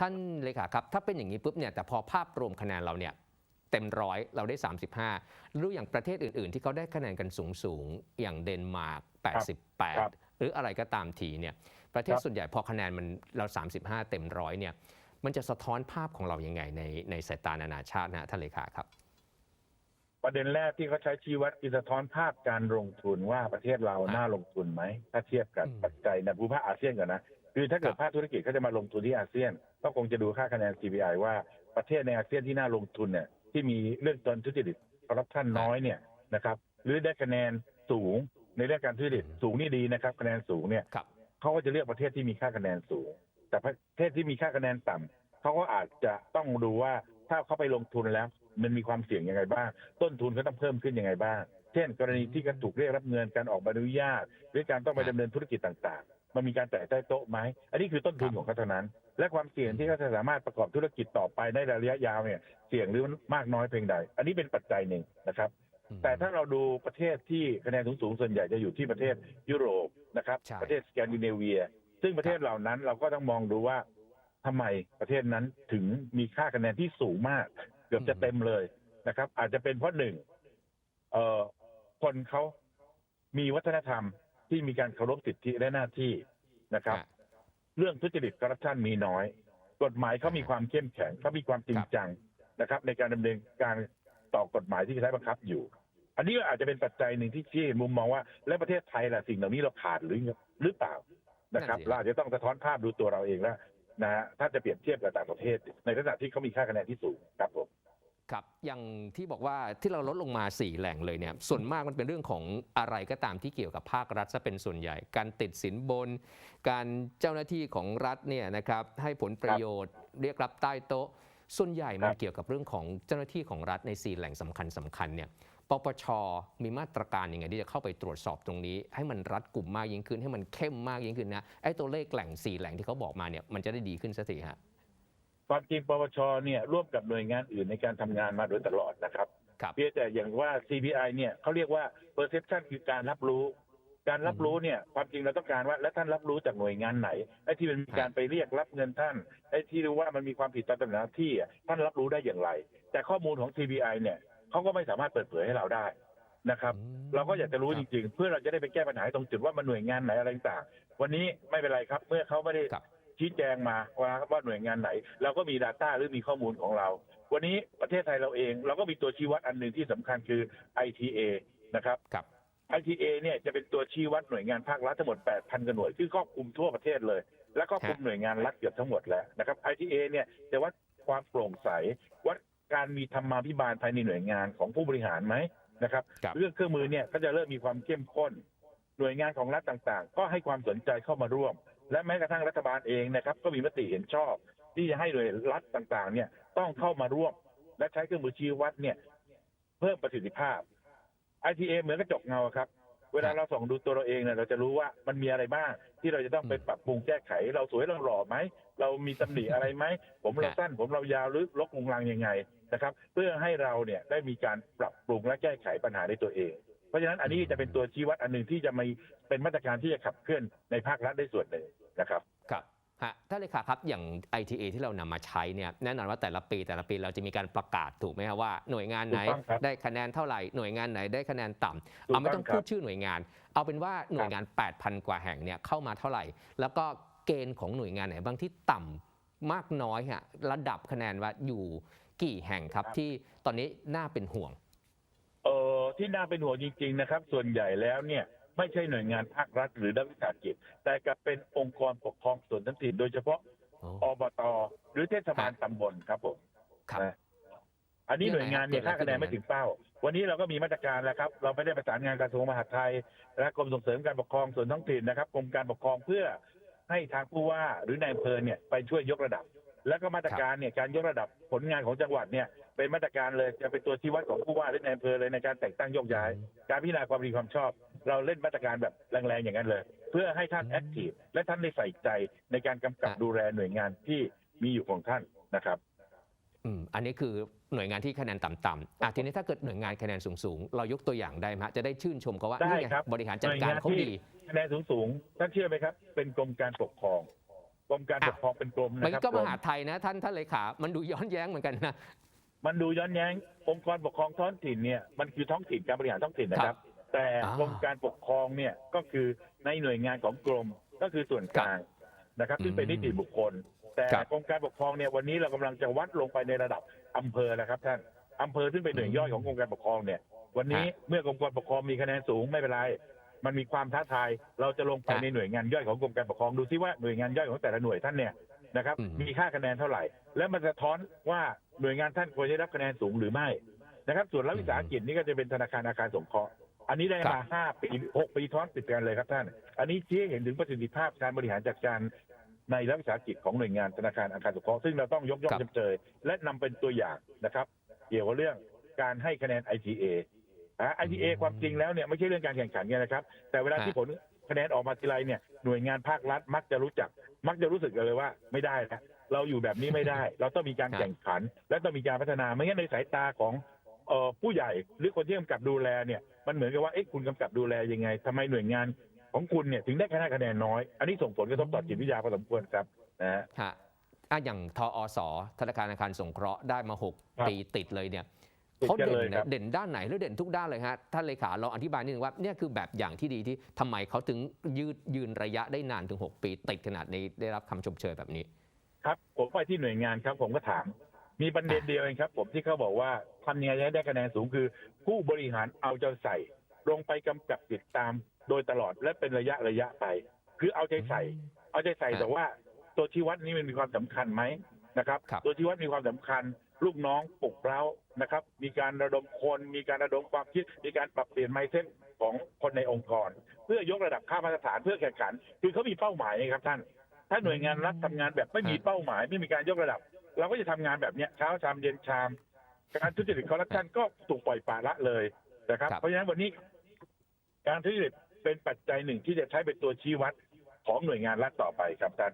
ท่านเลขาครับ ถ้าเป็นอย่างนี้ปุ๊บเนี่ยแต่พอภาพรวมคะแนนเราเนี่ยเต็มร้อยเราได้ 35รู้อย่างประเทศอื่น ๆ ที่เขาได้คะแนนกันสูงสูงๆอย่างเดนมาร์กครับ88 หรืออะไรก็ตามทีเนี่ยประเทศครับส่วนใหญ่พอคะแนนมันเรา 35 เต็มร้อยเนี่ยมันจะสะท้อนภาพของเรายังไงในในสายตานานาชาตินะฮะท่านเลขาครับ ประเด็นแรกที่เขาใช้ชี้วัดคือสะท้อนภาพการลงทุนว่าประเทศเราครับน่าลงทุนไหม ถ้าเทียบกับอืมปัจจัยในภูมิภาคอาเซียนก่อนนะ คือถ้าเกิดครับภาคธุรกิจเขาจะมาลงทุนที่อาเซียน ก็คงจะดูค่าคะแนน CPI ว่าประเทศในอาเซียนที่น่าลงทุนเนี่ยที่มีเรื่องตนทุจริตคอร์รัปชันน้อยเนี่ยนะครับหรือได้คะแนนสูงในเรื่องการทุจริตสูงนี่ดีนะครับคะแนนสูงเนี่ยครับเขาก็จะเลือกประเทศที่มีค่าคะแนนสูง แต่ประเทศที่มีค่าคะแนนต่ำเขาก็อาจจะต้องดูว่าถ้าเขาไปลงทุนแล้ว มันมีความเสี่ยงยังไงบ้าง ต้นทุนก็ต้องเพิ่มขึ้นยังไงบ้าง เช่น กรณีที่การถูกเรียกรับเงินการออกใบอนุญาต หรือการต้องไปดำเนินธุรกิจต่างๆ มันมีการแตะใต้โต๊ะไหมอันนี้คือต้นทุนของเขาเท่านั้น และความเสี่ยงที่เขาจะสามารถประกอบธุรกิจต่อไปในระยะยาวเนี่ยเสี่ยงหรือมากน้อยเพียงใด อันนี้เป็นปัจจัยหนึ่งนะครับอืมแต่ถ้าเราดูประเทศที่คะแนนสูงๆส่วนใหญ่จะอยู่ที่ประเทศยุโรปนะครับใช่ประเทศสแกนดิเนเวีย ซึ่งประเทศเหล่านั้นเราก็ต้องมองดูว่าทำไมประเทศนั้นถึงมีค่าคะแนนที่สูงมากเกือบจะเต็มเลยนะครับ อาจจะเป็นเพราะหนึ่งเอ่อคนเขามีวัฒนธรรมที่มีการเคารพสิทธิและหน้าที่นะครับฮะเรื่องทุจริตคอร์รัปชันมีน้อย กฎหมายเขามีความเข้มแข็งเขามีความจริงจังนะครับ ในการดำเนินการต่อกฎหมายที่ใช้บังคับอยู่ อันนี้ก็อาจจะเป็นปัจจัยหนึ่งที่ชี้เห็นมุมมองว่า และประเทศไทยล่ะสิ่งเหล่านี้เราขาดหรือหรือเปล่านะครับนั่นสิเราอาจจะต้องสะท้อนภาพดูตัวเราเองแล้ว นะฮะถ้าจะเปรียบเทียบกับต่างประเทศ ในลักษณะที่เขามีค่าคะแนนที่สูงครับผมครับอย่างที่บอกว่าที่เราลดลงมา 4 แหล่งเลยเนี่ยส่วนมากมันเป็นเรื่องของอะไรก็ตามที่เกี่ยวกับภาครัฐซะเป็นส่วนใหญ่ การติดสินบน การเจ้าหน้าที่ของรัฐเนี่ยนะครับให้ผลประโยชน์เรียกรับใต้โต๊ะ ส่วนใหญ่มันครับเกี่ยวกับเรื่องของเจ้าหน้าที่ของรัฐใน4แหล่งสำคัญสำคัญเนี่ยปปชมีมาตรการยังไงที่จะเข้าไปตรวจสอบตรงนี้ ให้มันรัดกลุ่มมากยิ่งขึ้น ให้มันเข้มมากยิ่งขึ้นนะไอ้ตัวเลขแหล่ง4แหล่งที่เขาบอกมาเนี่ยมันจะได้ดีขึ้นสักทีฮะความจริงปปชเนี่ยร่วมกับหน่วยงานอื่นในการทำงานมาโดยตลอดนะครับครับเพียงแต่อย่างว่า CPI เนี่ยเขาเรียกว่า perception คือการรับรู้ การรับรู้เนี่ยความจริงเราต้องการว่า แล้วท่านรับรู้จากหน่วยงานไหนไอ้ที่มันมีการไปเรียกรับเงินท่านไอ้ที่รู้ว่ามันมีความผิดตามตำแหน่งหน้าที่อะท่านรับรู้ได้อย่างไร แต่ข้อมูลของ CPI เนี่ยเขาก็ไม่สามารถเปิดเผยให้เราได้นะครับอืมเราก็อยากจะรู้ครับจริง ๆ เพื่อเราจะได้ไปแก้ปัญหาตรงจุดว่ามันหน่วยงานไหนอะไรต่างๆวันนี้ไม่เป็นไรครับ เมื่อเขาไม่ได้ครับชี้แจงมาว่าว่าหน่วยงานไหน เราก็มี Data หรือมีข้อมูลของเรา วันนี้ประเทศไทยเราเอง เราก็มีตัวชี้วัดอันหนึ่งที่สำคัญคือ ITA นะครับครับ ITA เนี่ยจะเป็นตัวชี้วัดหน่วยงานภาครัฐทั้งหมด 8,000กว่าหน่วยซึ่งครอบคลุมทั่วประเทศเลย และครอบคลุมหน่วยงานรัฐเกือบทั้งหมดแล้วนะครับ ITA เนี่ยจะวัดความโปร่งใส วัดการมีธรรมาภิบาลภายในหน่วยงานของผู้บริหารไหมนะครับครับ เรื่องเครื่องมือเนี่ยก็จะเริ่มมีความเข้มข้น หน่วยงานของรัฐต่างๆ ก็ให้ความสนใจเข้ามาร่วม และแม้กระทั่งรัฐบาลเองนะครับ ก็มีมติเห็นชอบ ที่จะให้หน่วยรัฐต่างๆ เนี่ยต้องเข้ามาร่วม และใช้เครื่องมือชี้วัดเนี่ย เพิ่มประสิทธิภาพ ITA เหมือนกระจกเงาครับ เวลาเราส่องดูตัวเราเองเนี่ยเราจะรู้ว่ามันมีอะไรบ้าง ที่เราจะต้องไปปรับปรุงแก้ไข เราสวยเราหล่อไหม เรามีตำหนิอะไรไหม ผมเราสั้นผมเรายาวหรือลกลุงลังยังไงนะครับ เพื่อให้เราเนี่ยได้มีการปรับปรุงและแก้ไขปัญหาในตัวเอง เพราะฉะนั้นอันนี้จะเป็นตัวชี้วัดอันหนึ่งที่จะมีเป็นมาตรการที่จะขับเคลื่อนในภาครัฐได้ส่วนหนึ่งนะครับครับ ฮะท่านเลขาครับอย่าง ITA ที่เรานำมาใช้เนี่ยแน่นอนว่าแต่ละปีแต่ละปีเราจะมีการประกาศถูกไหมครับว่าหน่วยงานไหนถูกต้องครับได้คะแนนเท่าไหร่หน่วยงานไหนได้คะแนนต่ำถูกเอาไม่ต้องต้องครับพูดชื่อหน่วยงาน เอาเป็นว่าหน่วยงาน 8,000 กว่าแห่งเนี่ยเข้ามาเท่าไหร่ แล้วก็เกณฑ์ของหน่วยงานไหนบ้างที่ต่ำมากน้อยฮะระดับคะแนนว่าอยู่กี่แห่งครับที่ตอนนี้น่าเป็นห่วงเออที่น่าเป็นห่วงจริง ๆ นะครับ ส่วนใหญ่แล้วเนี่ย ไม่ใช่หน่วยงานภาครัฐหรือรัฐวิสาหกิจ แต่กลับเป็นองค์กรปกครองส่วนท้องถิ่นโดยเฉพาะอบตหรือเทศบาลตำบลครับผมครับนะอันนี้หน่วยงานเนี่ยเรื่องอะไรค่าคะแนนไม่ถึงเป้า วันนี้เราก็มีมาตรการแล้วครับ เราไม่ได้ประสานงานกระทรวงมหาดไทย และกรมส่งเสริมการปกครองส่วนท้องถิ่นนะครับกรมการปกครองเพื่อให้ทางผู้ว่าหรือนายอำเภอเนี่ยไปช่วยยกระดับ แล้วก็มาตรการเนี่ยการยกระดับผลงานของจังหวัดเนี่ยเป็นมาตรการเลยจะเป็นตัวชี้วัดของผู้ว่าหรือนายอำเภอเลยในการแต่งตั้งโยกย้าย การพิจารณาความดีความชอบ เราเล่นมาตรการแบบแรงๆอย่างนั้นเลย เพื่อให้ท่านแอคทีฟและท่านได้ใส่ใจในการกำกับครับดูแลหน่วยงานที่มีอยู่ของท่านนะครับอืมอันนี้คือหน่วยงานที่คะแนนต่ำๆอะทีนี้ถ้าเกิดหน่วยงานคะแนนสูงๆ เรายกตัวอย่างได้ไหมฮะจะได้ชื่นชมเขาว่าได้นี่ไงครับบริหารจัดการเขาดีคะแนนสูงสูงๆท่านเชื่อไหมครับ เป็นกรมการปกครองกรมการปกครองเป็นกรมมันนะครับก็กมรมหาดไทยนะ ท่านท่านเลขา มันดูย้อนแย้งเหมือนกันนะมันดูย้อนแย้ง องค์กรปกครองท้องถิ่นเนี่ยมันคือท้องถิ่นการบริหารท้องถิ่นนะครับ แต่อ่ากรมการปกครองเนี่ยก็คือในหน่วยงานของกรมก็คือส่วนกลางนะครับ ซึ่งเป็นอืมนิติบุคคล แต่ครับกรมการปกครองเนี่ยวันนี้เรากำลังจะวัดลงไปในระดับอำเภอแล้วครับท่านอำเภอซึ่งเป็นหน่วยย่อยของกรมการปกครองเนี่ย วันนี้เมื่อกรมการปกครองมีคะแนนสูงไม่เป็นไรมันมีความท้าทาย เราจะลงไปครับในหน่วยงานย่อยของกรมการปกครองดูซิว่าหน่วยงานย่อยของแต่ละหน่วยท่านเนี่ยนะครับอืมมีค่าคะแนนเท่าไหร่ แล้วมันสะท้อนว่าหน่วยงานท่านควรได้รับคะแนนสูงหรือไม่นะครับ ส่วนรัฐวิสาหกิจนี่ก็จะเป็นธนาคารอาคารสงเคราะห์ อันนี้ได้ครัมาบห้าปีหกปีท้อนติดกันเลยครับท่าน อันนี้ชี้ให้เห็นถึงประสิทธิภาพการบริหารจัดการในรัฐวิสาหกิจของหน่วยงานธนาคารอาคารสงเคราะห์ซึ่งเราต้องยกย่องครับชมเชยและนำเป็นตัวอย่างนะครับ เกี่ยวกับเรื่องการให้คะแนน ITA อ่า ITA ความจริงแล้วเนี่ยไม่ใช่เรื่องการแข่งขันกันนะครับ แต่เวลาที่ผลคะแนนออกมาทีไรเนี่ยหน่วยงานภาครัฐมักจะรู้จัก มักจะรู้สึกกันเลยว่าไม่ได้นะเราอยู่แบบนี้ไม่ได้ เราต้องมีการครับแข่งขัน และต้องมีการพัฒนาไม่งั้นในสายตาของเอ่อ ผู้ใหญ่หรือคนที่กำกับดูแลเนี่ยมันเหมือนกับว่าเอ๊ะคุณกำกับดูแลยังไงทำไมหน่วยงานของคุณเนี่ยถึงได้คะแนนคะแนนน้อย อันนี้ส่งผลกระทบต่อจิตวิทยาพอสมควรครับนะฮะฮะอะอย่างทอสธนาคารอาคารสงเคราะห์ได้มาครับ6ปีติดเลยเนี่ยติดเขากันเด่เลนยคเนี่รัยบเด่นด้านไหนหรือเด่นทุกด้านเลยฮะท่านเลขาลองอธิบายนิดนึงว่าเนี่ยคือแบบอย่างที่ดีที่ทำไมเขาถึงยืดยืนระยะได้นานถึง 6 ปี ติดขนาดนี้ได้รับคำชมเชยแบบนี้ ครับผมไปที่หน่วยงานครับผมก็ถาม มีประเด็นเดียวเองครับ ผมที่เขาบอกว่าทำยังไงจะให้ได้คะแนนสูงคือ ผู้บริหารเอาใจใส่ ลงไปกำกับติดตามโดยตลอดและเป็นระยะระยะไป คือเอาใจใส่ เอาใจใส่ครับแต่ว่าตัวชี้วัดนี้มันมีความสำคัญไหมนะครับครับ ตัวชี้วัดมีความสำคัญ ลูกน้องปลุกเร้านะครับ มีการระดมคน มีการระดมความคิด มีการปรับเปลี่ยนไมเซ็ตของคนในองค์กร เพื่อยกระดับค่ามาตรฐานเพื่อแข่งขัน คือเขามีเป้าหมายไงครับท่าน ถ้าหน่วยงานรัฐทำงานแบบไม่มีเป้าหมาย ไม่มีการยกระดับ เราก็จะทำงานแบบเนี้ยเช้าชามเย็นชาม การทุจริตคอร์รัปชันก็ถูกปล่อยปละละเลยนะครับครับ เพราะฉะนั้นวันนี้ การทุจริตเป็นปัจจัยหนึ่งที่จะใช้เป็นตัวชี้วัดของหน่วยงานรัฐต่อไปครับท่าน